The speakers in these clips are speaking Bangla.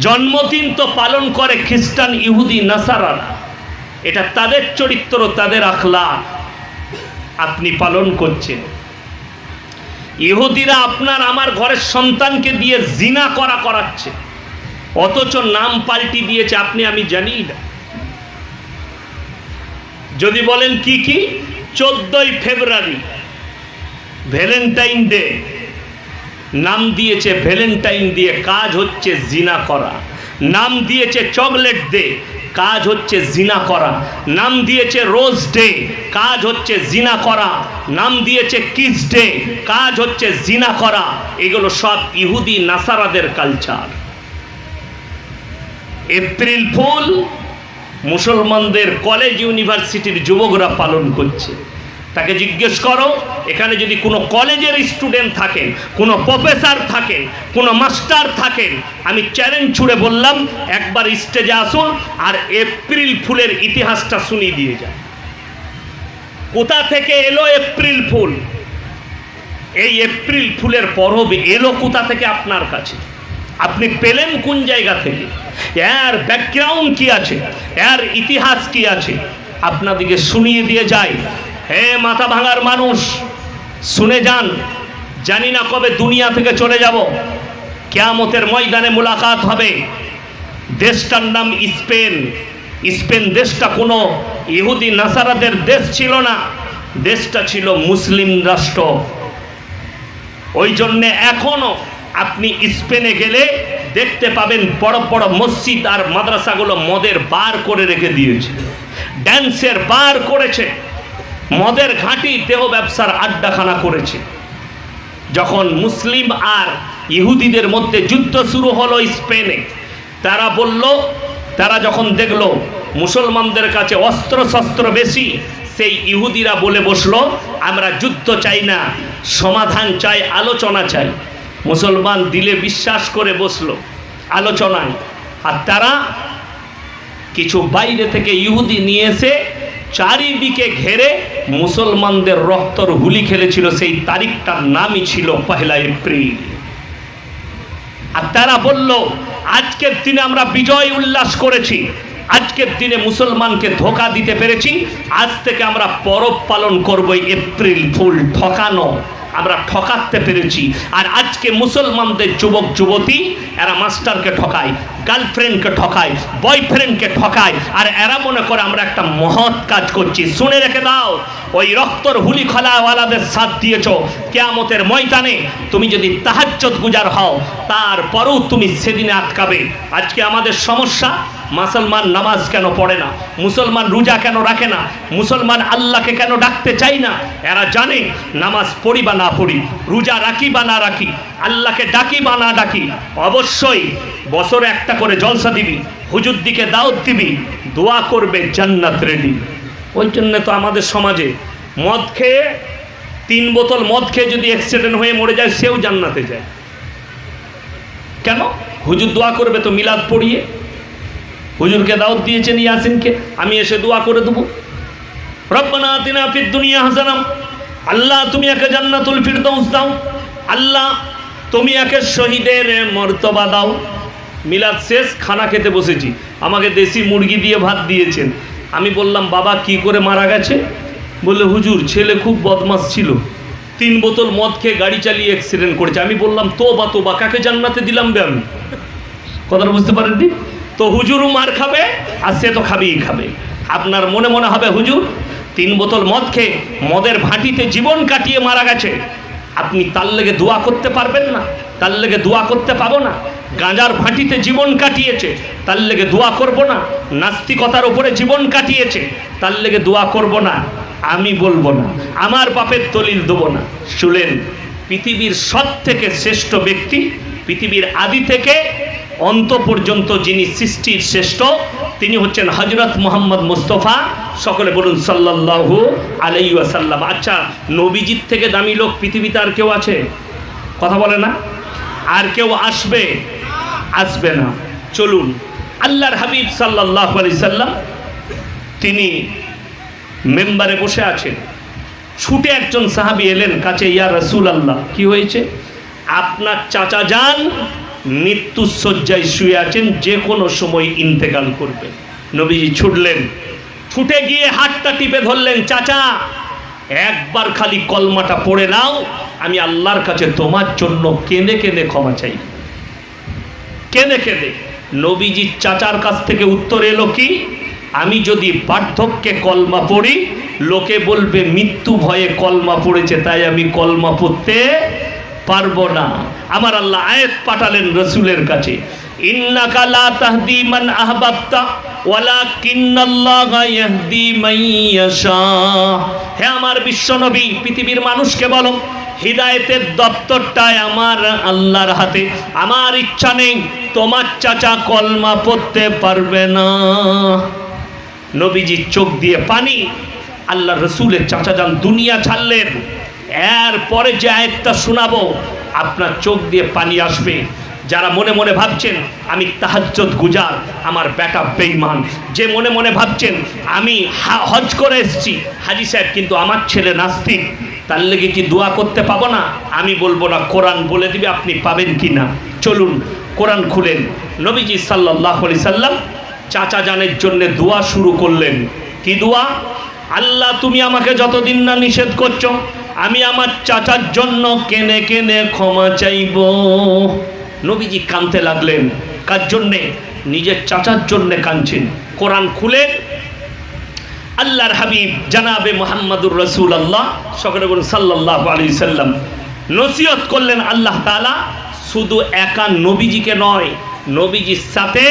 জন্মদিন তো পালন করে খ্রিস্টান, ইহুদি, নাসারারা। এটা তাদের চরিত্র, তাদের আখলা আপনি পালন করছেন। ইহুদিরা আপনার, আমার ঘরের সন্তানকে দিয়ে জিনা করা করাচ্ছে। অথচ নাম পাল্টি দিয়েছে, আপনি, আমি জানি না। যদি বলেন কি কি? চোদ্দই ফেব্রুয়ারি, ভ্যালেন্টাইন ডে। নাম দিয়েছে ভ্যালেন্টাইন দিয়ে, কাজ হচ্ছে জিনা করা। নাম দিয়েছে চকলেট দে, কাজ হচ্ছে জিনা করা। নাম দিয়েছে রোজ ডে, কাজ হচ্ছে জিনা করা। নাম দিয়েছে কিস ডে, কাজ হচ্ছে জিনা করা। এগুলো সব ইহুদি নাসারাদের কালচার। এপ্রিল ফুল মুসলমানদের কলেজ ইউনিভার্সিটির যুবকরা পালন করছে। তাকে জিজ্ঞেস করো, এখানে যদি কোনো কলেজের স্টুডেন্ট থাকেন, কোনো প্রফেসর থাকেন, কোনো মাস্টার থাকেন, আমি চ্যালেঞ্জ ছুড়ে বললাম, একবার স্টেজে আসুন আর এপ্রিল ফুলের ইতিহাসটা শুনিয়ে দিয়ে যান। কোথা থেকে এলো এপ্রিল ফুল? এই এপ্রিল ফুলের পরব এলো কোথা থেকে আপনার কাছে? আপনি পেলেন কোন জায়গা থেকে? এর ব্যাকগ্রাউন্ড কি আছে? এর ইতিহাস কি আছে? আপনাদিকে শুনিয়ে দিয়ে যায় হে মাথা ভাঙার মানুষ, শুনে যান, জানি না কবে দুনিয়া থেকে চলে যাব। কেয়ামতের ময়দানে মোলাকাত হবে। দেশটার নাম স্পেন। স্পেন দেশটা কোনো ইহুদি নাসারাদের দেশ ছিল না, দেশটা ছিল মুসলিম রাষ্ট্র। ওই জন্যে এখনও আপনি স্পেনে গেলে দেখতে পাবেন বড় বড় মসজিদ আর মাদ্রাসাগুলো মদের বার করে রেখে দিয়েছে। ড্যান্সের বার করেছে। মদের ঘাঁটি দেহ ব্যবসার আড্ডাখানা করেছে। যখন মুসলিম আর ইহুদিদের মধ্যে যুদ্ধ শুরু হলো স্পেনে, তারা বলল, তারা যখন দেখল মুসলমানদের কাছে অস্ত্র শস্ত্র বেশি, সেই ইহুদিরা বলে বসল, আমরা যুদ্ধ চাই না, সমাধান চাই, আলোচনা চাই। মুসলমান দিলে বিশ্বাস করে বসল আলোচনায়। আর তারা কিছু বাইরে থেকে ইহুদি নিয়ে এসে চারিদিকে ঘেরে মুসলমানদের রক্তর হুলি খেলেছিল, সেই তারিখটার নামই ছিল পহেলা এপ্রিল। আর তারা বলল, আজকের দিনে আমরা বিজয় উল্লাস করেছি। আজকের দিনে মুসলমানকে ধোকা দিতে পেরেছি। আজ থেকে আমরা পরব পালন করব এপ্রিল ফুল ঠকানো। আমরা ঠকাতে পেরেছি। আর আজকে মুসলমানদের যুবক, যুবতী, এরা মাস্টারকে ঠকায়, গার্লফ্রেন্ডকে ঠকায়, বয়ফ্রেন্ডকে ঠকায়, আর এরা মনে করে আমরা একটা মহৎ কাজ করছি। শুনে রেখে দাও, ওই রক্তর হুলি খোলাওয়ালাদের সাথ দিয়েছ। কেয়ামতের ময়দানে তুমি যদি তাহাজ্জত গুজার হও, তারপরেও তুমি সেদিনে আটকাবে। আজকে আমাদের সমস্যা মুসলমান নামাজ কেন পড়ে না? মুসলমান রোজা কেন রাখে না? মুসলমান আল্লাহকে কেন ডাকতে চাই না? এরা জানে, নামাজ পড়ি বা না পড়ি, রোজা রাখি বা না রাখি, আল্লাহকে ডাকি বা না ডাকি, অবশ্যই বছরে একটা করে জলসা দিবি, হুজুর দিকে দাওয়াত দিবি, দোয়া করবে জান্নাত রেডি ওই জন্য তো আমাদের সমাজে মদ খেয়ে, তিন বোতল মদ খেয়ে যদি অ্যাক্সিডেন্ট হয়ে মরে যায়, সেও জান্নাতে যায়। কেন? হুজুর দোয়া করবে তো মিলাদ পড়িয়ে। হুজুরকে দাওয়াত দিয়েছেন ইয়াসিনকে, আমি এসে দোয়া করে দেবো। রব্বানা হাসানাম, আল্লাহ তুমি একে জান্নাতুল ফিরদৌস দাও, আল্লাহ তুমি একে শহীদের মর্তবা দাও। মিলাদ শেষ, খানা খেতে বসেছি, আমাকে দেশি মুরগি দিয়ে ভাত দিয়েছেন। আমি বললাম, বাবা, কি করে মারা গেছে? বললে, হুজুর, ছেলে খুব বদমাস ছিল। তিন বোতল মদ খেয়ে গাড়ি চালিয়ে অ্যাক্সিডেন্ট করেছে। আমি বললাম তো বা তো বা কাকে জান্নাতে দিলাম বে আমি? কথাটা বুঝতে পারেননি? তো হুজুরও মার খাবে আর সে তো খাবেই খাবে। আপনার মনে মনে হবে, হুজুর, তিন বোতল মদ খেয়ে মদের ভাঁটিতে জীবন কাটিয়ে মারা গেছে। আপনি তার লেগে দোয়া করতে পারবেন না, তার লেগে দোয়া করতে পাবো না। গাঁজার ভাঁটিতে জীবন কাটিয়েছে, তার লেগে দোয়া করব না। নাস্তিকতার ওপরে জীবন কাটিয়েছে, তার লেগে দোয়া করব না। আমি বলব না, আমার বাপের দলিল দেবো না। শুলেন পৃথিবীর সব থেকে শ্রেষ্ঠ ব্যক্তি, পৃথিবীর আদি থেকে অন্ত পর্যন্ত যিনি সৃষ্টির শ্রেষ্ঠ, তিনি হচ্ছেন হজরত মোহাম্মদ মুস্তফা। সকলে বলুন, সাল্লাল্লাহু আলাই ওয়াসাল্লাম। আচ্ছা নবীজির থেকে দামি লোক পৃথিবীতে আর কেউ আছে? কথা বলে না? আর কেউ আসবে? আসবে না। চলুন, আল্লাহর হাবিব সাল্লাহ আলি সাল্লাম তিনি মেম্বারে বসে আছেন। ছুটে একজন সাহাবি এলেন, কাছে, ইয়া রসুল আল্লাহ কি হয়েছে? আপনার চাচা যান মৃত্যুসজ্জায় শুয়ে আছেন, যে কোনো সময় ইন্তেকাল করবেন। নবীজি ছুটলেন, ছুটে গিয়ে হাতটা টিপে ধরলেন, চাচা, একবার খালি কলমাটা পড়ে নাও, আমি আল্লাহর কাছে তোমার জন্য কেঁদে কেঁদে ক্ষমা চাই কেঁদে কেঁদে নবীজির চাচার কাছ থেকে উত্তর এলো কি? আমি যদি বার্ধক্যে কলমা পড়ি, লোকে বলবে, মৃত্যু ভয়ে কলমা পড়েছে, তাই আমি কলমা পড়তে পারব না। আমার আল্লাহ আয়াত পাঠালেন রসুলের কাছে। ইন্নাকা লা তাহদি মান আহবাবতা, ওয়ালাকিন্নাল্লাহা ইয়াহদি মান ইয়াশা। হে আমার বিশ্বনবী, পৃথিবীর মানুষকে বলো, হৃদায়তের দপ্তরটায় আমার আল্লাহর হাতে। আমার ইচ্ছা নেই, তোমার চাচা কলমা পড়তে পারবে না। নবীজির চোখ দিয়ে পানি আল্লাহ রসুলের চাচা যান দুনিয়া ছাড়লেন। এরপরে যে আয়াতটা শোনাবো, আপনার চোখ দিয়ে পানি আসবে। যারা মনে মনে ভাবছেন, আমি তাহাজ্জত গুজার, আমার বেটা বেইমান যে মনে মনে ভাবছেন, আমি হজ করে এসেছি। হাজি সাহেব কিন্তু আমার ছেলে নাস্তিক, তার লেগে কি দোয়া করতে পাবো না? আমি বলব না, কোরআন বলে দিবে, আপনি পাবেন কি না? চলুন, কোরআন খুলেন। নবীজি সাল্লাহ আলি সাল্লাম চাচা জানের জন্য দোয়া শুরু করলেন। কি দোয়া? আল্লাহ, তুমি আমাকে যতদিন না নিষেধ করছ আমি আমার চাচার জন্য কেনে কেনে ক্ষমা চাইব। নবীজি কানতে লাগলেন, কার জন্যে? নিজের চাচার জন্যে কাঁদছেন কোরআন খুলে আল্লাহর হাবিব জানাবে মোহাম্মদুর রসুল আল্লাহ সকলে বলুন সাল্লাহ আলী সাল্লাম। নসিহত করলেন আল্লাহ তালা শুধু একা নবীজিকে নয়, নবীজির সাথে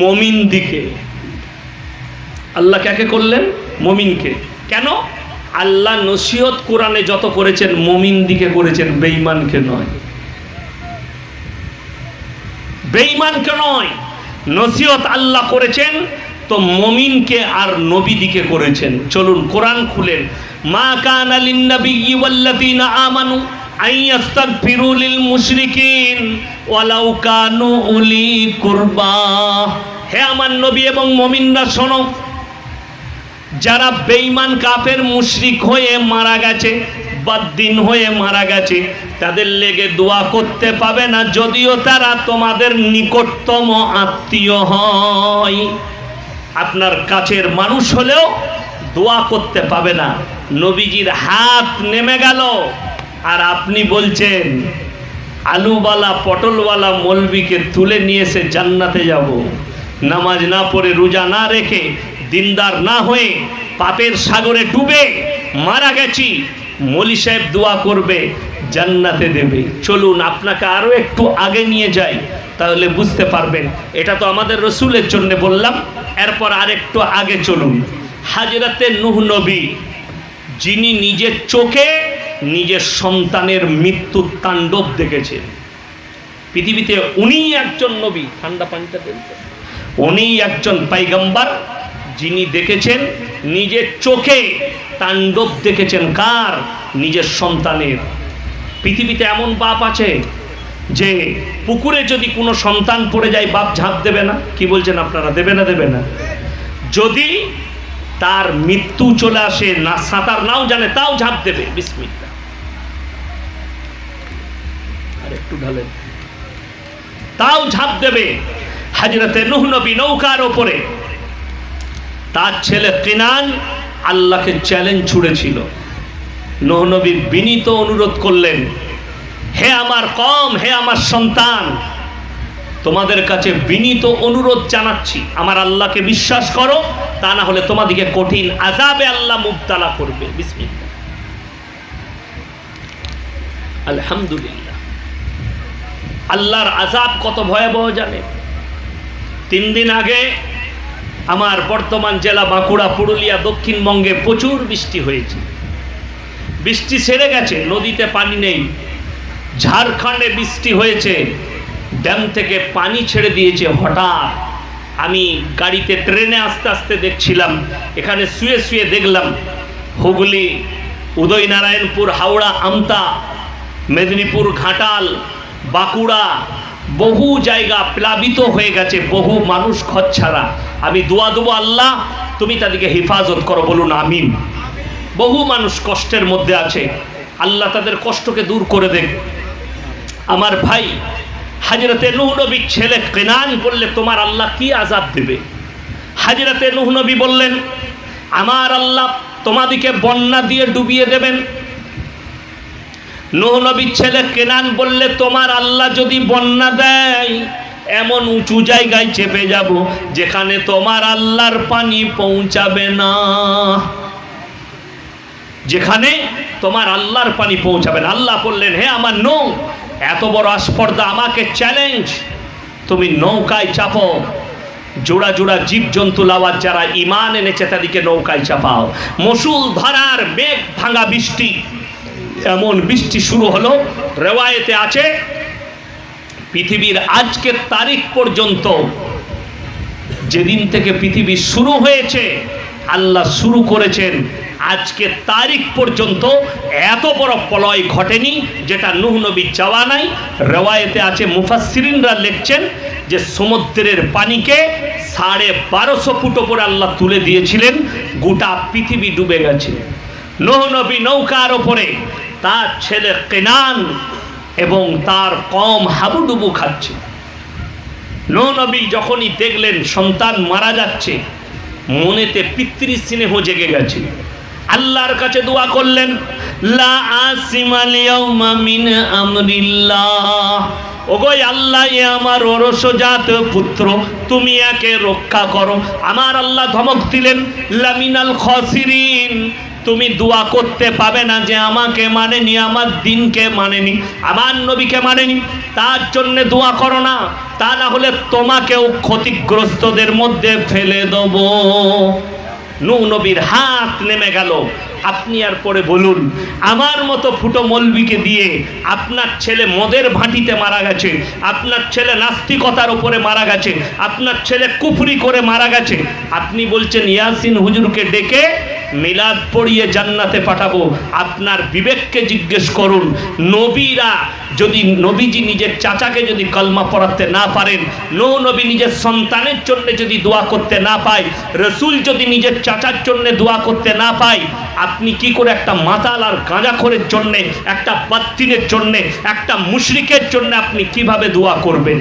মমিন দিকে আল্লাহ কাকে করলেন? মমিনকে। কেন? আল্লাহ নসিহত কোরআনে যত করেছেন, মমিন দিকে করেছেন, বেঈমানকে নয়। বেঈমানকে নয়, নসিহত আল্লাহ করেছেন, তো মমিনকে আর নবীদিকে করেছেন। চলুন, কোরআন খুলেন। মা কানা লিন্নাবিয়্যি ওয়াল্লাযীনা আমানু ওয়ালাউ উলি হে আমার নবী এবং মমিনরা শোনো যারা বেঈমান কাফের মুশরিক হয়ে মারা গেছে, বাদ্দিন হয়ে মারা গেছে, তাদের লেগে দোয়া করতে পাবে না, যদিও তারা তোমাদের নিকটতম আত্মীয় হয়। আপনার কাছের মানুষ হলেও দোয়া করতে পাবে না। নবীজির হাত নেমে গেল, আর আপনি বলছেন, আলুওয়ালা, পটলওয়ালা মলবিকে তুলে নিয়ে এসে জান্নাতে যাব। নামাজ না পড়ে রোজা না রেখে দিনদার না হয়ে পাপের সাগরে ডুবে মারা গেছি। মলি সাহেব দোয়া করবে, জান্নাতে দেবে। চলুন, আপনাকে আরও একটু আগে নিয়ে যাই, তাহলে বুঝতে পারবেন। এটা তো আমাদের রসুলের জন্য বললাম, এরপর আরেকটু আগে চলুন। হাজরাতে নুহ নবী, যিনি নিজের চোখে নিজের সন্তানের মৃত্যুর তাণ্ডব দেখেছেন। পৃথিবীতে উনিই একজন নবী, ঠান্ডা পানিটা দেন। উনিই একজন পাইগাম্বার যিনি দেখেছেন নিজের চোখে তাণ্ডব দেখেছেন, কার? নিজের সন্তানের। পৃথিবীতে এমন বাপ আছে যে পুকুরে যদি কোনো সন্তান পড়ে যায়, বাপ ঝাঁপ দেবে না। কি বলছেন আপনারা? দেবে না দেবে না। যদি তার মৃত্যু চলে আসে, না সাঁতার নাও জানে, তাও ঝাঁপ দেবে। বিস্মিতা আর একটু ঢালেন। তাও ঝাঁপ দেবে। হাজরতে নুহ নবী নৌকার ওপরে তার ছেলে কিনান আল্লাহকে চ্যালেঞ্জ ছুড়েছিল। নুহ নবী বিনীত অনুরোধ করলেন, হে আমার কম, হে আমার সন্তান, তোমাদের কাছে বিনীত অনুরোধ জানাচ্ছি, আমার আল্লাহকে বিশ্বাস করো, তা না হলে তোমাদিকে কঠিন আজাবে আল্লাহ মুবতালা করবে। আলহামদুলিল্লাহ। আল্লাহর আজাব কত ভয়াবহ জানে তিন দিন আগে আমার বর্তমান জেলা বাঁকুড়া, পুরুলিয়া, দক্ষিণবঙ্গে প্রচুর বৃষ্টি হয়েছে। বৃষ্টি সেরে গেছে, নদীতে পানি নেই। ঝাড়খণ্ডে বৃষ্টি হয়েছে, ড্যাম থেকে পানি ছেড়ে দিয়েছে হঠাৎ। আমি গাড়িতে ট্রেনে আস্তে আস্তে দেখছিলাম, এখানে শুয়ে শুয়ে দেখলাম হুগলি, উদয়নারায়ণপুর, হাওড়া, আমতা, মেদিনীপুর, ঘাটাল, বাঁকুড়া বহু জায়গা প্লাবিত হয়ে গেছে, বহু মানুষ খচ্ছাড়া আমি দোয়া দেবো আল্লাহ, তুমি তাদেরকে হেফাজত করো, বলুন আমিন। বহু মানুষ কষ্টের মধ্যে আছে, আল্লাহ তাদের কষ্টকে দূর করে দেখ আমার ভাই, হাজরতে নুহ নবীর ছেলে কেনান বললে, তোমার আল্লাহ কি আজাব দেবে? হাজরতে নুহ নবী বললেন, আমার আল্লাহ তোমাদিকে বন্যা দিয়ে ডুবিয়ে দেবেন নুহ নবীর ছেলে কেনান বললে, তোমার আল্লাহ যদি বন্যা দেয়, এমন উঁচু জায়গায় চেপে যাব যেখানে তোমার আল্লাহর পানি পৌঁছাবে না। যেখানে তোমার আল্লাহর পানি পৌঁছাবে না। আল্লাহ বললেন, হে আমার নৌ, এত বড় আস্পর্ধা, আমাকে চ্যালেঞ্জ তুমি নৌকায় চাপো। জোড়া জোড়া জীবজন্তু লাওয়ার যারা ইমান এনেছে, তাদেরকে নৌকায় চাপাও। মসুল ধারার মেঘ ভাঙা বৃষ্টি। এমন বৃষ্টি শুরু হলো, রেওয়ায়েতে আছে। পৃথিবীর আজকের তারিখ পর্যন্ত যেদিন থেকে পৃথিবী শুরু হয়েছে, আল্লাহ শুরু করেছেন। আজকে তারিখ পর্যন্ত এত বড় প্রলয় ঘটেনি, যেটা নুহ নবী চাওয়া নাই। রেওয়ায়েতে আছে মুফাসসিরিনরা লিখছেন যে সমুদ্রের পানিকে সাড়ে বারোশো ফুট ওপরে আল্লাহ তুলে দিয়েছিলেন, গোটা পৃথিবী ডুবে গেছে। নুহ নবী নৌকার ওপরে তার ছেলে কেনান এবং তার কম হাবুডুবু খাচ্ছে। নবী যখনই দেখলেন সন্তান মারা যাচ্ছে, মনেতে পিতৃ স্নেহ জেগে গেছে। আল্লাহর কাছে দোয়া করলেন, লা এ আমার পুত্র, তুমি একে রক্ষা করো। আমার আল্লাহ ধমক দিলেন, লামিনাল খসিরিন। তুমি দোয়া করতে পাবে না যে আমাকে মানেনি, আমার দিনকে মানেনি, আমার নবীকে মানেনি। তার জন্য দোয়া করো না, তা না হলে তোমাকেও ক্ষতিগ্রস্তদের মধ্যে ফেলে দেব। নু নবীর হাত নেমে গেল। আপনি আর পরে বলুন, আমার মতো ফুটো মলবিকে দিয়ে আপনার ছেলে মদের ভাঁটিতে মারা গেছে, আপনার ছেলে নাস্তিকতার ওপরে মারা গেছে, আপনার ছেলে কুফরি করে মারা গেছে। আপনি বলছেন, ইয়াসিন হুজুরকে ডেকে মিলাদ পড়িয়ে জান্নাতে পাঠাবো। আপনার বিবেককে জিজ্ঞেস করুন, নবীরা যদি নবীজি নিজের চাচাকে যদি কলমা পড়াতে না পারেন, নৌ নবী নিজের সন্তানের জন্য যদি দোয়া করতে না পায়, রসুল যদি নিজের চাচার জন্য দোয়া করতে না পায়, আপনি কি করে একটা মাতাল আর গাঁজাখোরের জন্যে, একটা বাত্তিনের জন্যে, একটা মুশরিকের জন্য আপনি কীভাবে দোয়া করবেন?